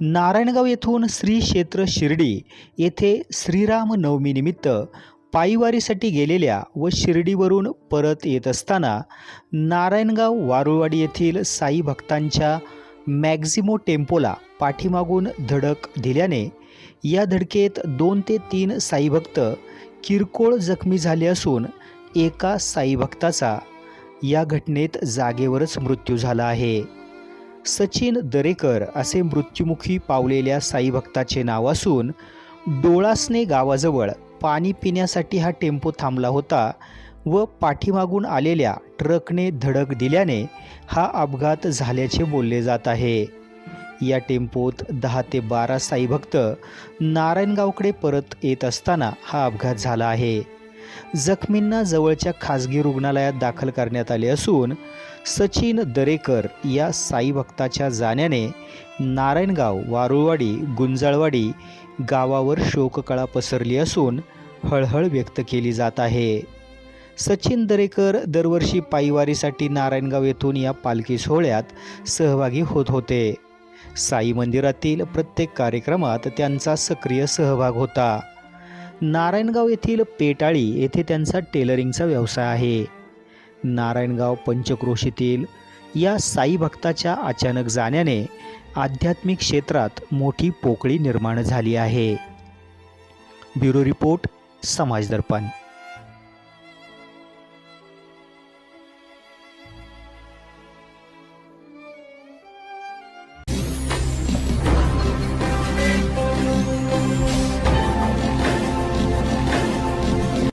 नारायणगाव येथून श्री क्षेत्र शिर्डी येथे श्रीराम नवमीनिमित्त पायीवारीसाठी गेलेल्या व शिर्डीवरून परत येत असताना नारायणगाव वारुळवाडी येथील साई भक्तांच्या मॅक्झिमो टेम्पोला पाठीमागून धडक दिल्याने या धडकेत दोन ते तीन साईभक्त किरकोळ जखमी झाले असून एका साईभक्ताचा या घटनेत जागेवरच मृत्यू झाला आहे. सचिन दरेकर असे मृत्युमुखी पावलेल्या साईभक्ताचे नाव असून डोळासने गावाजवळ पाणी पिण्यासाठी हा टेम्पो थांबला होता व पाठीमागून आलेल्या ट्रकने धडक दिल्याने हा अपघात झाल्याचे बोलले जात आहे. या टेम्पोत दहा ते बारा साईभक्त नारायणगावकडे परत येत असताना हा अपघात झाला आहे. जखमींना जवळच्या खासगी रुग्णालयात दाखल करण्यात आले असून सचिन दरेकर या साई भक्ताच्या जाण्याने नारायणगाव वारुळवाडी गुंजाळवाडी गावावर शोककळा पसरली असून हळहळ व्यक्त केली जात आहे. सचिन दरेकर दरवर्षी पायीवारीसाठी नारायणगाव येथून या पालखी सोहळ्यात सहभागी होत होते. साई मंदिरातील प्रत्येक कार्यक्रमात त्यांचा सक्रिय सहभाग होता. नारायणगाव येथील पेटाळी येथे त्यांचा टेलरिंगचा व्यवसाय आहे. नारायणगाव पंचक्रोशीतील या साई भक्ताच्या अचानक जाण्याने आध्यात्मिक क्षेत्रात मोठी पोकळी निर्माण झाली आहे. ब्युरो रिपोर्ट समाज दर्पण.